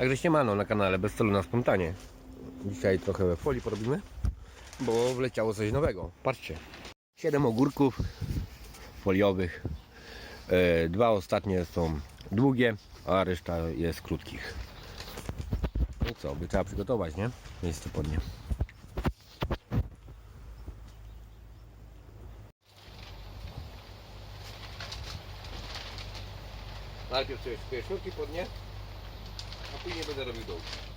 Także siemano na kanale Bez celu na spontanie. Dzisiaj trochę we folii porobimy, bo wleciało coś nowego. Patrzcie. 7 ogórków foliowych. E, Dwa ostatnie są długie, a reszta jest krótkich. No co, by trzeba przygotować, nie? Miejsce pod nie. Najpierw sobie sznurki pod nie, a później będę robił dołki.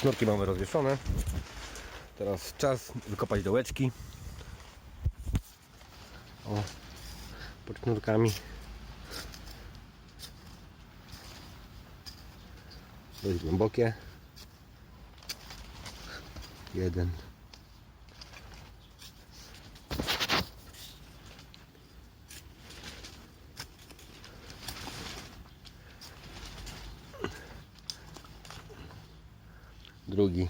Sznurki mamy rozwieszone. Teraz czas wykopać dołeczki. O, pod sznurkami. Dość głębokie. Jeden. Drugi.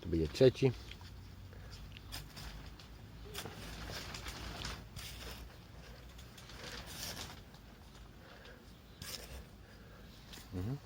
To będzie trzeci. Mhm.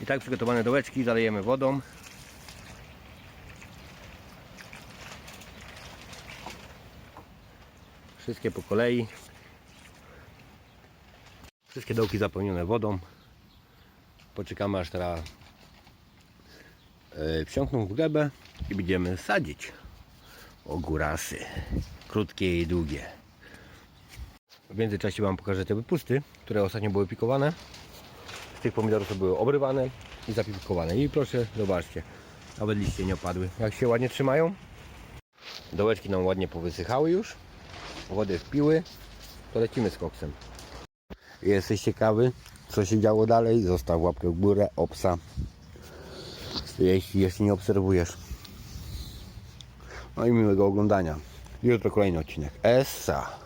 I tak przygotowane dołeczki zalejemy wodą. Wszystkie po kolei. Wszystkie dołki zapełnione wodą. Poczekamy aż teraz yy, wsiąkną w glebę i będziemy sadzić ogórasy. Krótkie i długie. W międzyczasie Wam pokażę te wypusty, które ostatnio były pikowane tych pomidorów to były obrywane i zapikowane. I proszę, zobaczcie, nawet liście nie opadły. Jak się ładnie trzymają. Dołeczki nam ładnie powysychały już. Wody wpiły. To lecimy z koksem. Jesteś ciekawy, co się działo dalej? Zostaw łapkę w górę, obsa. Jeśli nie obserwujesz. No i miłego oglądania. Jutro kolejny odcinek. Essa.